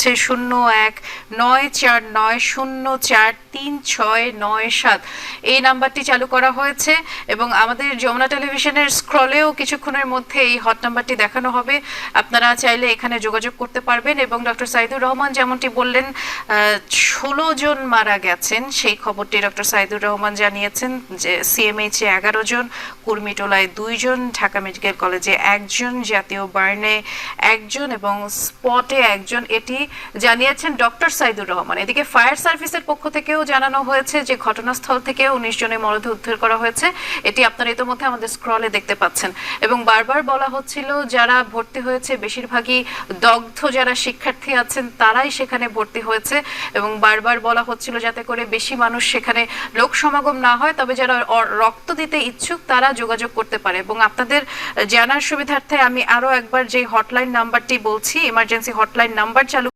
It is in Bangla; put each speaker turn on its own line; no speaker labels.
হচ্ছে শূন্য এক নয় চার নয় শূন্য চার তিন ছয় নয় সাত। এই নাম্বারটি চালু করা হয়েছে এবং আমাদের যমুনা টেলিভিশনের স্ক্রলেও কিছুক্ষণের মধ্যে এই হট নাম্বারটি দেখানো হবে। আপনারা চাইলে এখানে যোগাযোগ করতে পারবেন এবং ডক্টর সাইদুর রহমান যেমনটি বললেন ষোলো জন মারা গেছেন। সেই খবরটি ডক্টর সাইদুর রহমান জানিয়েছেন যে সিএমএইচে এগারো জন, কুর্মিটোলায় দুইজন ঢাকা মেডিকেল কলেজে একজন, জাতীয় বার্নে একজন এবং স্পটে একজন। এটি জানিয়েছেন ডক্টর সাইদুর রহমান। এদিকে ফায়ার সার্ভিসের পক্ষ থেকেও জানানো হয়েছে যে ঘটনাস্থল থেকে উনিশ জনের মরদেহ উদ্ধার করা হয়েছে। এটি আপনারা ইতিমধ্যে আমাদের স্ক্রলে দেখতে পাচ্ছেন। এবং বারবার বলা হচ্ছিল যারা ভর্তি হয়েছে, বেশিরভাগই দগ্ধ যারা শিক্ষার্থী আছেন, তারাই সেখানে ভর্তি হয়েছে। এবং বারবার বলা হচ্ছিল যাতে করে বেশি মানুষ সেখানে লোক সমাগম না হয়, তবে যারা রক্ত দিতে ইচ্ছুক, তারা যোগাযোগ করতে পারে। এবং আপনাদের জানার সুবিধার্থে আমি আরও একবার যে হটলাইন নাম্বারটি বলছি ইমার্জেন্সি হটলাইন নাম্বার চালু